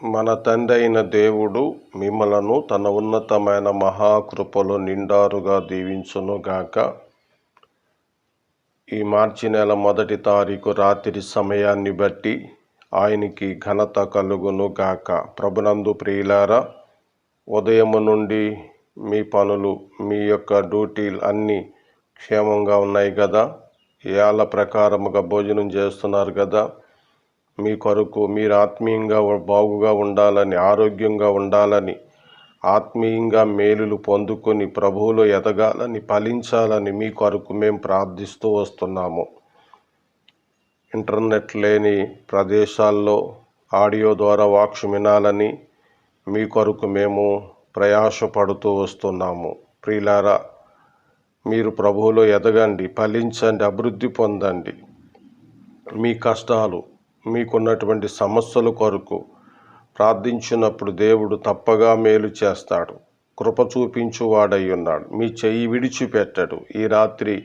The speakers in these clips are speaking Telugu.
మన తండ్రైన దేవుడు మిమ్మలను తన ఉన్నతమైన మహాకృపలో నిండారుగా దీవించునుగాక ఈ మార్చి నెల మొదటి తారీఖు రాత్రి సమయాన్ని బట్టి ఆయనకి ఘనత కలుగును గాక. ప్రభునందు ప్రియులారా ఉదయము నుండి మీ పనులు మీ యొక్క డ్యూటీలు అన్నీ క్షేమంగా ఉన్నాయి కదా ఏళ్ళ ప్రకారముగా భోజనం చేస్తున్నారు కదా మీ కొరకు మీరు ఆత్మీయంగా బాగుగా ఉండాలని ఆరోగ్యంగా ఉండాలని ఆత్మీయంగా మేలులు పొందుకొని ప్రభువులో ఎదగాలని ఫలించాలని మీ కొరకు మేము ప్రార్థిస్తూ వస్తున్నాము. ఇంటర్నెట్ లేని ప్రదేశాల్లో ఆడియో ద్వారా వాక్స్ వినాలని మీ కొరకు మేము ప్రయాసపడుతూ వస్తున్నాము. ప్రియులారా మీరు ప్రభువులో ఎదగండి ఫలించండి అభివృద్ధి పొందండి. మీ కష్టాలు మీకున్నటువంటి సమస్యల కొరకు ప్రార్థించినప్పుడు దేవుడు తప్పగా మేలు చేస్తాడు. కృప చూపించువాడై ఉన్నాడు. మీ చెయ్యి విడిచిపెట్టడు. ఈ రాత్రి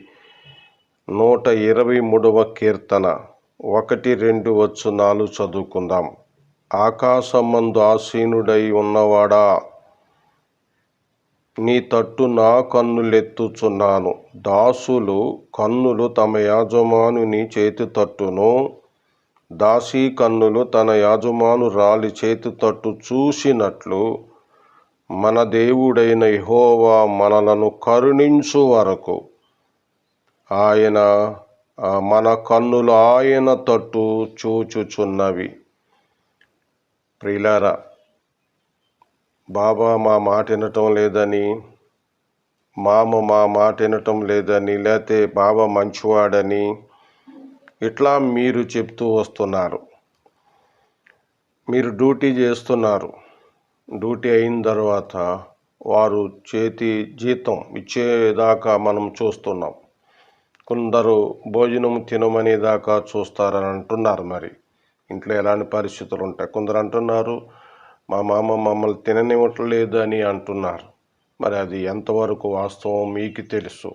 నూట ఇరవై మూడవ కీర్తన ఒకటి రెండు వచ్చు నాలుగు చదువుకుందాం. ఆకాశమందు ఆసీనుడై ఉన్నవాడా? నీ తట్టు నా కన్నులెత్తుచున్నాను. దాసులు కన్నులు తమ యాజమానుని చేతి తట్టును దాసీ కన్నులు తన యాజమాను రాలి చేతి తట్టు చూసినట్లు మన దేవుడైన యహోవా మనలను కరుణించు వరకు ఆయన మన కన్నులు ఆయన తట్టు చూచుచున్నవి. ప్రిలారా బాబా మా మాట వినటం లేదని మామ మా మాట వినటం లేదని లేతే బాబా మంచివాడని ఇట్లా మీరు చెప్తూ వస్తున్నారు. మీరు డ్యూటీ చేస్తున్నారు. డ్యూటీ అయిన తర్వాత వారు చేతి జీతం ఇచ్చేదాకా మనం చూస్తున్నాం. కొందరు భోజనం తినమనే దాకా చూస్తారని అంటున్నారు మరి. ఇంట్లో ఎలాంటి పరిస్థితులు ఉంటాయి? కొందరు అంటున్నారు మా మామ మమ్మల్ని తిననివ్వట్లేదు అని అంటున్నారు. మరి అది ఎంతవరకు వాస్తవం? మీకు తెలుసు.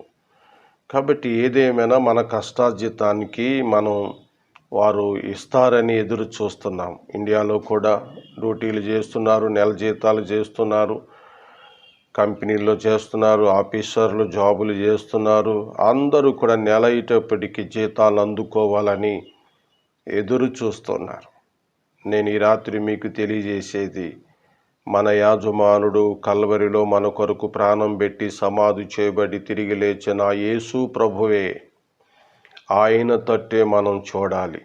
కాబట్టి ఏదేమైనా మన కష్టార్జితానికి మనం వారు ఇస్తారని ఎదురు చూస్తున్నాం. ఇండియాలో కూడా డ్యూటీలు చేస్తున్నారు నెల జీతాలు చేస్తున్నారు కంపెనీల్లో చేస్తున్నారు ఆఫీసర్లు జాబులు చేస్తున్నారు. అందరూ కూడా నెల అయ్యేటప్పటికీ జీతాలు అందుకోవాలని ఎదురు చూస్తున్నారు. నేను ఈ రాత్రి మీకు తెలియజేసేది మన యాజమానుడు కల్వరిలో మన కొరకు ప్రాణం పెట్టి సమాధి చేయబడి తిరిగి లేచిన యేసు ప్రభువే. ఆయన తట్టే మనం చూడాలి.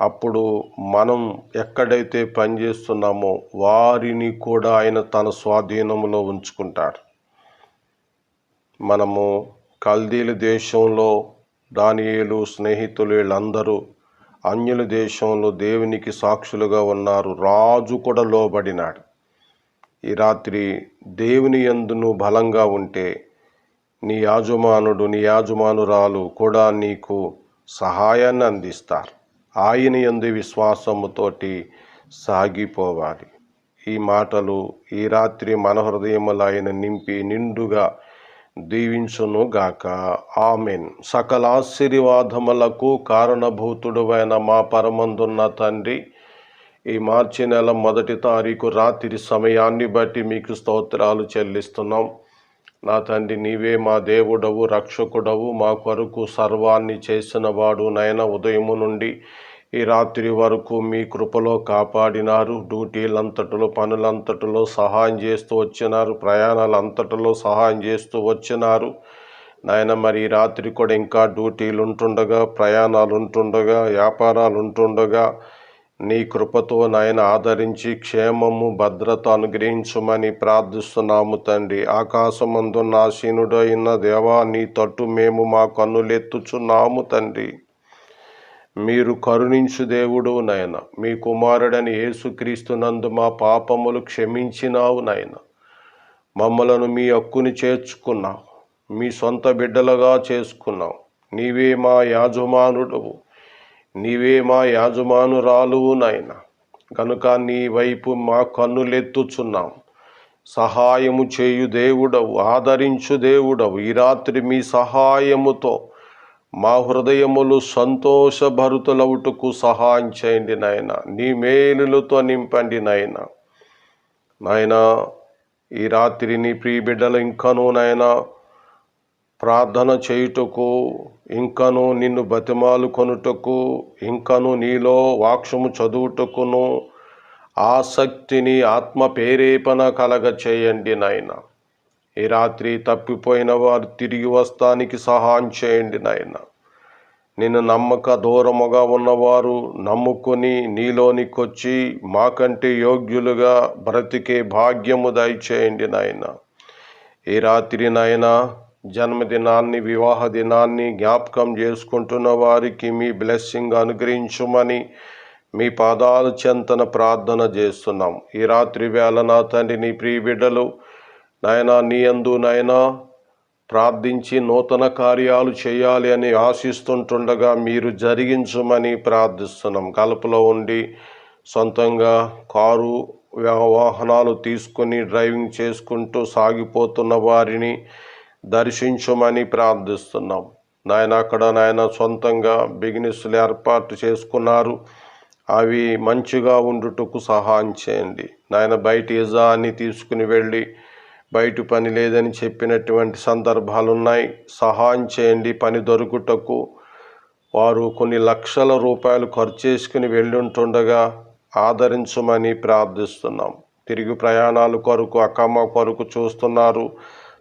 అప్పుడు మనం ఎక్కడైతే పనిచేస్తున్నామో వారిని కూడా ఆయన తన స్వాధీనంలో ఉంచుకుంటాడు. మనము కల్దీల దేశంలో దానియేలు స్నేహితులు వీళ్ళందరూ అన్యుల దేశంలో దేవునికి సాక్షులుగా ఉన్నారు. రాజు కూడా లోబడినాడు. ఈ రాత్రి దేవుని యందు నువ్వు బలంగా ఉంటే నీ యాజమానుడు నీ యాజమానురాలు కూడా నీకు సహాయాన్ని అందిస్తారు. ఆయన యందు విశ్వాసముతోటి సాగిపోవాలి. ఈ మాటలు ఈ రాత్రి మన హృదయములు ఆయన నింపి నిండుగా దీవించును గాక. ఆమెన్. సకల ఆశీర్వాదములకు కారణభూతుడువైన మా పరమందున్న తండ్రి ఈ మార్చి నెల మొదటి తారీఖు రాత్రి సమయాన్ని బట్టి మీకు స్తోత్రాలు చెల్లిస్తున్నాం. నా తండ్రి నీవే మా దేవుడవు రక్షకుడవు. మా కొరకు సర్వాన్ని చేసిన వాడు నయన ఉదయము నుండి ఈ రాత్రి వరకు మీ కృపలో కాపాడినారు. డ్యూటీలంతటిలో పనులంతటిలో సహాయం చేస్తూ వచ్చినారు. ప్రయాణాలంతటిలో సహాయం చేస్తూ వచ్చినారు. నాయన మరి ఈ రాత్రి కూడా ఇంకా డ్యూటీలు ఉంటుండగా ప్రయాణాలు ఉంటుండగా వ్యాపారాలు ఉంటుండగా నీ కృపతో నాయన ఆదరించి క్షేమము భద్రత అనుగ్రహించమని ప్రార్థిస్తున్నాము తండ్రి. ఆకాశమందున్న ఆసీనుడైన దేవా నీ తట్టు మేము మా కన్నులెత్తుచున్నాము తండ్రి. మీరు కరుణించు దేవుడు నాయన. మీ కుమారుడని యేసుక్రీస్తునందు మా పాపములు క్షమించినావు నాయన. మమ్మలను మీ హక్కుని చేర్చుకున్నావు. మీ సొంత బిడ్డలుగా చేసుకున్నావు. నీవే మా యాజమానుడవు. నీవే మా యాజమానురాలువు నాయన. కనుక నీ వైపు మా కన్నులెత్తుచున్నాం. సహాయము చేయు దేవుడవు ఆదరించు దేవుడవు. ఈ రాత్రి మీ సహాయముతో మా హృదయములు సంతోషభరుతులవుటకు సహాయం చేయండి నాయన. నీ మేలులతో నింపండి నాయన. నాయన ఈ రాత్రి నీ ప్రియ బిడ్డలు ఇంకనూ నాయన ప్రార్థన చేయుటకు ఇంకను నిన్ను బతిమాలు కొనుటకు ఇంకను నీలో వాక్షము చదువుటకును ఆసక్తిని ఆత్మ ప్రేరేపణ కలగ చేయండి నాయన. ఈ రాత్రి తప్పిపోయిన వారు తిరిగి వస్తానికి సహాయం చేయండి నాయన. నిన్ను నమ్మక దూరముగా ఉన్నవారు నమ్ముకొని నీలోనికొచ్చి మాకంటే యోగ్యులుగా బ్రతికే భాగ్యము దయచేయండి నాయన. ఈ రాత్రి నాయన జన్మదినాన్ని వివాహ దినాన్ని జ్ఞాపకం చేసుకుంటున్న వారికి మీ బ్లెస్సింగ్ అనుగ్రహించమని మీ పాదాల చెంతన ప్రార్థన చేస్తున్నాం. ఈ రాత్రి వేళ నా తండ్రి నీ ప్రియ బిడ్డలు నాయనా నీ అందు నాయనా ప్రార్థించి నూతన కార్యాలు చేయాలి అని ఆశిస్తుంటుండగా మీరు జరిగించమని ప్రార్థిస్తున్నాం. కలపలో ఉండి సొంతంగా కారు వాహనాలు తీసుకొని డ్రైవింగ్ చేసుకుంటూ సాగిపోతున్న వారిని దర్శించమని ప్రార్థిస్తున్నాం. నాయన అక్కడ నాయన సొంతంగా బిజినెస్లు ఏర్పాటు చేసుకున్నారు. అవి మంచిగా ఉండుటకు సహాయం చేయండి. నాయన బయట యజాన్ని తీసుకుని వెళ్ళి బయట పని లేదని చెప్పినటువంటి సందర్భాలు ఉన్నాయి సహాయం చేయండి. పని దొరుకుటకు వారు కొన్ని లక్షల రూపాయలు ఖర్చు చేసుకుని వెళ్ళుంటుండగా ఆదరించమని ప్రార్థిస్తున్నాం. తిరిగి ప్రయాణాలు కొరకు అక్కమ్మ కొరకు చూస్తున్నారు.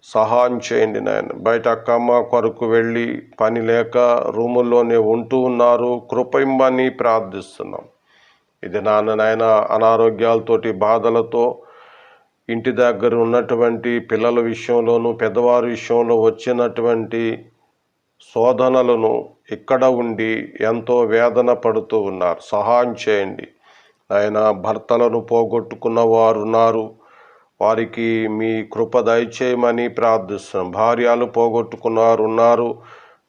సహాయం చేయండి నాయన. బయట అక్కమ్మ కొరకు వెళ్ళి పని లేక రూముల్లోనే ఉంటూ ఉన్నారు. కృపయింబని ప్రార్థిస్తున్నాం. ఇది నాన్న నాయన అనారోగ్యాలతోటి బాధలతో ఇంటి దగ్గర ఉన్నటువంటి పిల్లల విషయంలోనూ పెద్దవారి విషయంలో వచ్చినటువంటి శోధనలను ఇక్కడ ఉండి ఎంతో వేదన పడుతూ ఉన్నారు. సహాయం చేయండి. ఆయన భర్తలను పోగొట్టుకున్న వారు ఉన్నారు. వారికి మీ కృప దయచేయమని ప్రార్థిస్తున్నాం. భార్యలు పోగొట్టుకున్నారు ఉన్నారు.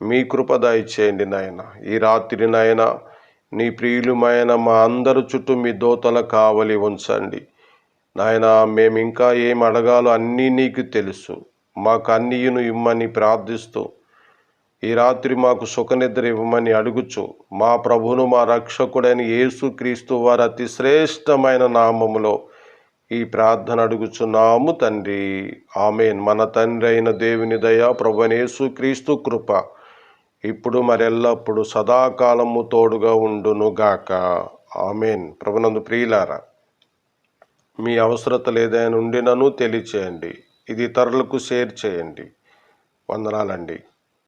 మీ కృప దయచేయండి నాయన. ఈ రాత్రి నాయన నీ ప్రియులమైన మా అందరి చుట్టూ మీ దోతల కావలి ఉంచండి. నాయన మేము ఇంకా ఏం అడగాలో అన్నీ నీకు తెలుసు. మాకు అన్నీయును ఇమ్మని ప్రార్థిస్తూ ఈ రాత్రి మాకు సుఖనిద్ర ఇవ్వమని అడుగుచు. మా ప్రభును మా రక్షకుడైన యేసుక్రీస్తు వారి అతి శ్రేష్టమైన నామములో ఈ ప్రార్థన అడుగుచున్నాము తండ్రి. ఆమెన్. మన తండ్రి అయిన దేవుని దయ ప్రభునేసు క్రీస్తు కృప ఇప్పుడు మరెల్లప్పుడు సదాకాలము తోడుగా ఉండునుగాక. ఆమెన్. ప్రభునందు ప్రియులారా మీ అవసరతలు ఏదైనా ఉండినను తెలియచేయండి. ఇది ఇతరులకు షేర్ చేయండి. వందనాలండి.